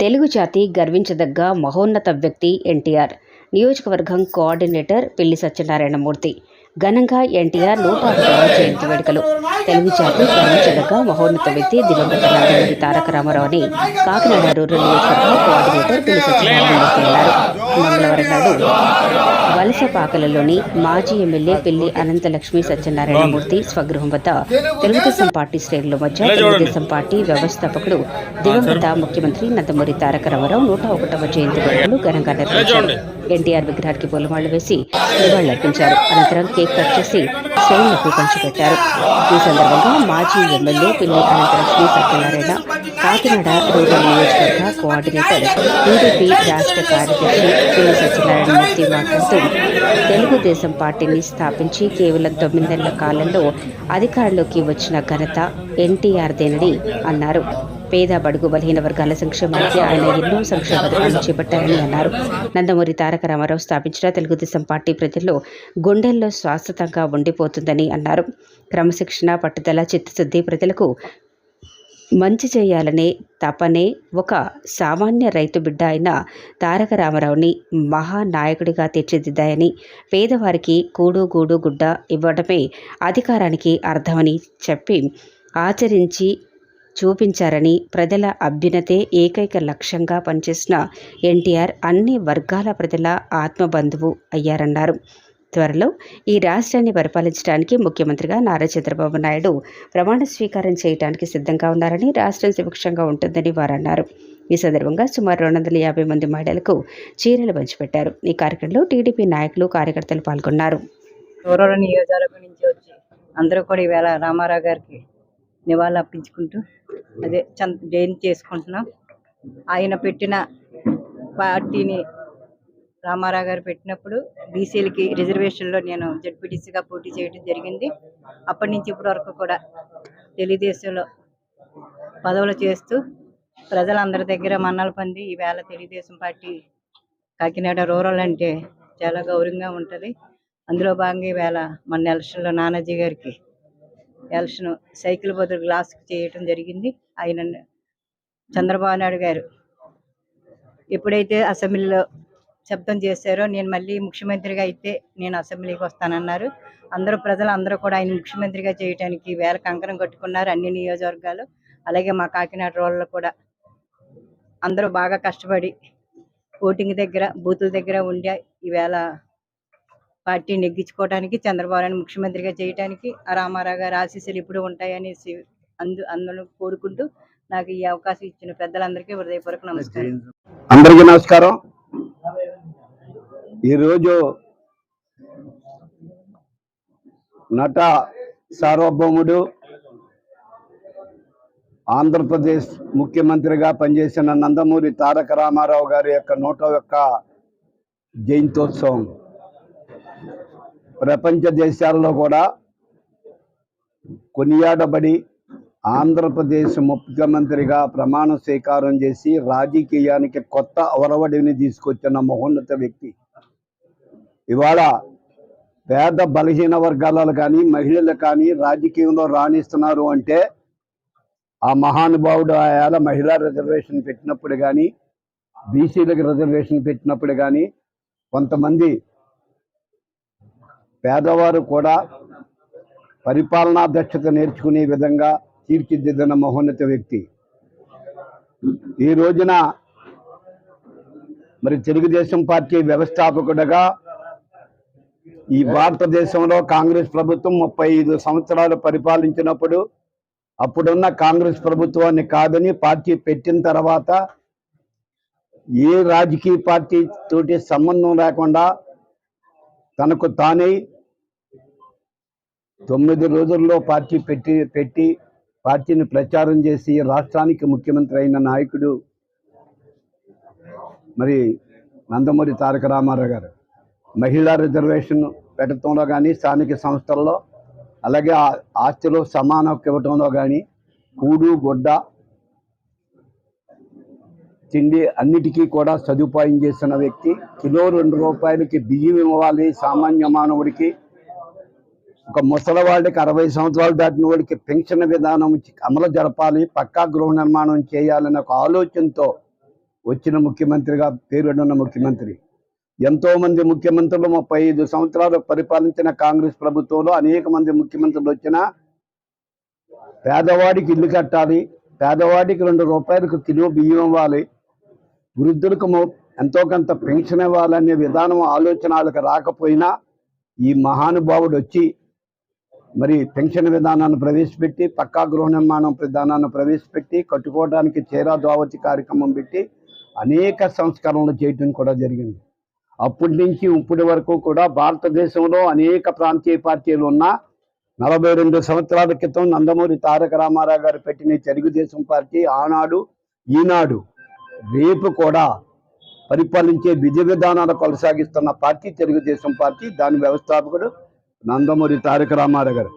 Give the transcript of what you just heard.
తెలుగు జాతి గర్వించదగ్గ మహోన్నత వ్యక్తి ఎన్టీఆర్. నియోజకవర్గం కోఆర్డినేటర్ పిల్లి సత్యనారాయణమూర్తి. ఘనంగా ఎన్టీఆర్ నూట జయంతి వేడుకలు. తెలుగు జాతి గర్వించదగ్గ మహోన్నత వ్యక్తి దివంగత నందమూరి తారక రామారావు అని కాకినాడ రూరల్ నియోజకవర్గం కోఆర్డినేటర్ పిల్లి సత్యనారాయణమూర్తి అన్నారు. మంగళవారం నాడు వలసపాకలలోని మాజీ ఎమ్మెల్యే పిల్లి అనంతలక్ష్మి సత్యనారాయణమూర్తి స్వగృహం వద్ద తెలుగుదేశం పార్టీ శ్రేణుల మధ్య తెలుగుదేశం పార్టీ వ్యవస్థాపకుడు దివంగత ముఖ్యమంత్రి నందమూరి తారక రామారావు నూట ఒకటవ జయంతి వేడుకలు ఘనంగా నిర్వహించారు. ఎన్టీఆర్ విగ్రహానికి పూలమాలలు వేసి నివాళులర్పించారు అనంతరం కేక్ కట్ చేసి శ్రేణులకు పంచిపెట్టారు. ఈ సందర్భంగా మాజీ ఎమ్మెల్యే పిల్లి అనంతలక్ష్మి సత్యనారాయణ కాకినాడ రూరల్ నియోజకవర్గ కోఆర్డినేటర్ టీడీపీ రాష్ట్ర కార్యదర్శి పిల్లి సత్యనారాయణమూర్తి మాట్లాడుతూ తెలుగుదేశం పార్టీని స్థాపించి కేవలం తొమ్మిదేళ్ళ కాలంలో అధికారంలోకి వచ్చిన ఘనత ఎన్టీఆర్దేనని అన్నారు. పేద బడుగు బలహీన వర్గాల సంక్షేమానికి ఆయన ఎన్నో సంక్షేమ పథకాలు చేపట్టారని అన్నారు. నందమూరి తారక రామారావు స్థాపించిన తెలుగుదేశం పార్టీ ప్రజల్లో గుండెల్లో శాశ్వతంగా ఉండిపోతుందని అన్నారు. క్రమశిక్షణ పట్టుదల చిత్తశుద్ధి ప్రజలకు మంచి చేయాలనే తపనే ఒక సామాన్య రైతు బిడ్డ అయిన తారక రామారావుని మహానాయకుడిగా తీర్చిదిద్దాయని పేదవారికి కూడు గూడు గుడ్డ ఇవ్వడమే అధికారానికి అర్థమని చెప్పి ఆచరించి చూపించారని ప్రజల అభ్యున్నతే ఏకైక లక్ష్యంగా పనిచేసిన ఎన్టీఆర్ అన్ని వర్గాల ప్రజల ఆత్మబంధువు అయ్యారన్నారు. త్వరలో ఈ రాష్ట్రాన్ని పరిపాలించడానికి ముఖ్యమంత్రిగా నారా చంద్రబాబు నాయుడు ప్రమాణ స్వీకారం చేయడానికి సిద్ధంగా ఉన్నారని రాష్ట్రం సుభిక్షంగా ఉంటుందని వారు అన్నారు ఈ సందర్భంగా సుమారు రెండు వందల యాభై మంది మహిళలకు చీరలు పంచిపెట్టారు. ఈ కార్యక్రమంలో టీడీపీ నాయకులు కార్యకర్తలు పాల్గొన్నారు. రూరల్ నియోజకవర్గం నుంచి వచ్చి అందరూ కూడా ఈవేళ రామారావు గారికి నివాళులు అర్పించుకుంటూ అదే చంద జయంతి చేసుకుంటున్నాం. ఆయన పెట్టిన పార్టీని రామారావు గారు పెట్టినప్పుడు బీసీలకి రిజర్వేషన్లో నేను జడ్పీటీసీగా పోటీ చేయడం జరిగింది. అప్పటి నుంచి ఇప్పటి వరకు కూడా తెలుగుదేశంలో పదవులు చేస్తూ ప్రజలందరి దగ్గర మన్నలు పొంది ఈవేళ తెలుగుదేశం పార్టీ కాకినాడ రూరల్ అంటే చాలా గౌరవంగా ఉంటుంది. అందులో భాగంగా ఈవేళ మన ఎలక్షన్లో నానాజీ గారికి ఎలక్షన్ సైకిల్ బదులు గ్లాస్ చేయటం జరిగింది. ఆయన చంద్రబాబు నాయుడు గారు ఎప్పుడైతే అసెంబ్లీలో శబ్దం చేశారో నేను మళ్ళీ ముఖ్యమంత్రిగా అయితే నేను అసెంబ్లీకి వస్తానన్నారు. అందరూ ప్రజలు అందరూ కూడా ఆయన ముఖ్యమంత్రిగా చేయడానికి వేల కంకణం కట్టుకున్నారు అన్ని నియోజకవర్గాలు. అలాగే మా కాకినాడ రోడ్లో కూడా అందరూ బాగా కష్టపడి ఓటింగ్ దగ్గర బూతుల దగ్గర ఉండి ఈవేళ పార్టీ నెగ్గించుకోవడానికి చంద్రబాబు నాయుడు ముఖ్యమంత్రిగా చేయడానికి రామారావు గారు ఆశీస్సులు ఇప్పుడు ఉంటాయనేసి అందు అందులో కోరుకుంటూ నాకు ఈ అవకాశం ఇచ్చిన పెద్దలందరికీ హృదయపూర్వక నమస్కారం. అందరికీ నమస్కారం. ఈరోజు నట సార్వభౌముడు ఆంధ్రప్రదేశ్ ముఖ్యమంత్రిగా పనిచేసిన నందమూరి తారక రామారావు గారి యొక్క నూట యొక్క జయంతోత్సవం. ప్రపంచ దేశాల్లో కూడా కొనియాడబడి ఆంధ్రప్రదేశ్ ముఖ్యమంత్రిగా ప్రమాణ స్వీకారం చేసి రాజకీయానికి కొత్త ఒరవడిని తీసుకొచ్చిన మహోన్నత వ్యక్తి. ఇవాళ పేద బలహీన వర్గాలలో కానీ మహిళలు కానీ రాజకీయంలో రాణిస్తున్నారు అంటే ఆ మహానుభావుడు ఆయాల మహిళా రిజర్వేషన్ పెట్టినప్పుడు కానీ బీసీలకు రిజర్వేషన్ పెట్టినప్పుడు కానీ కొంతమంది పేదవారు కూడా పరిపాలనా దక్షత నేర్చుకునే విధంగా తీర్చిదిద్దిన మహోన్నత వ్యక్తి. ఈ రోజున మరి తెలుగుదేశం పార్టీ వ్యవస్థాపకుడుగా ఈ భారతదేశంలో కాంగ్రెస్ ప్రభుత్వం ముప్పై ఐదు సంవత్సరాలు పరిపాలించినప్పుడు అప్పుడున్న కాంగ్రెస్ ప్రభుత్వాన్ని కాదని పార్టీ పెట్టిన తర్వాత ఏ రాజకీయ పార్టీ తోటి సంబంధం లేకుండా తనకు తానే తొమ్మిది రోజుల్లో పార్టీ పెట్టి పెట్టి పార్టీని ప్రచారం చేసి రాష్ట్రానికి ముఖ్యమంత్రి అయిన నాయకుడు మరి నందమూరి తారక రామారావు గారు. మహిళా రిజర్వేషన్ పెట్టడంలో కానీ స్థానిక సంస్థల్లో అలాగే ఆస్తులు ఆస్తిలో సమాన హక్కు ఇవ్వటంలో కానీ కూడు గుడ్డ తిండి అన్నిటికీ కూడా సదుపాయం చేసిన వ్యక్తి కిలో రెండు రూపాయలకి బియ్యం ఇవ్వాలి సామాన్య మానవుడికి ఒక ముసలివాడికి అరవై సంవత్సరాలు దాటిన వాడికి పెన్షన్ విధానం అమలు జరపాలి పక్కా గృహ నిర్మాణం చేయాలనే ఒక ఆలోచనతో వచ్చిన ముఖ్యమంత్రిగా పేరున్న ముఖ్యమంత్రి. ఎంతో మంది ముఖ్యమంత్రులు ముప్పై ఐదు సంవత్సరాలు పరిపాలించిన కాంగ్రెస్ ప్రభుత్వంలో అనేక మంది ముఖ్యమంత్రులు వచ్చినా పేదవాడికి ఇల్లు కట్టాలి పేదవాడికి రెండు రూపాయలకు కిలో బియ్యం ఇవ్వాలి వృద్ధులకు ఎంతో కొంత పెన్షన్ ఇవ్వాలనే విధానం ఆలోచనలకు రాకపోయినా ఈ మహానుభావుడు వచ్చి మరి పెన్షన్ విధానాన్ని ప్రవేశపెట్టి పక్కా గృహ నిర్మాణం విధానాన్ని ప్రవేశపెట్టి కట్టుకోవడానికి చేరా దావతి కార్యక్రమం పెట్టి అనేక సంస్కరణలు చేయటం కూడా జరిగింది. అప్పటి నుంచి ఇప్పటి వరకు కూడా భారతదేశంలో అనేక ప్రాంతీయ పార్టీలు ఉన్నా నలభై రెండు సంవత్సరాల క్రితం నందమూరి తారక రామారావు గారు పెట్టిన తెలుగుదేశం పార్టీ ఆనాడు ఈనాడు రేపు కూడా పరిపాలించే విధి విధానాలు కొనసాగిస్తున్న పార్టీ తెలుగుదేశం పార్టీ దాని వ్యవస్థాపకుడు నందమూరి తారక రామారావు గారు.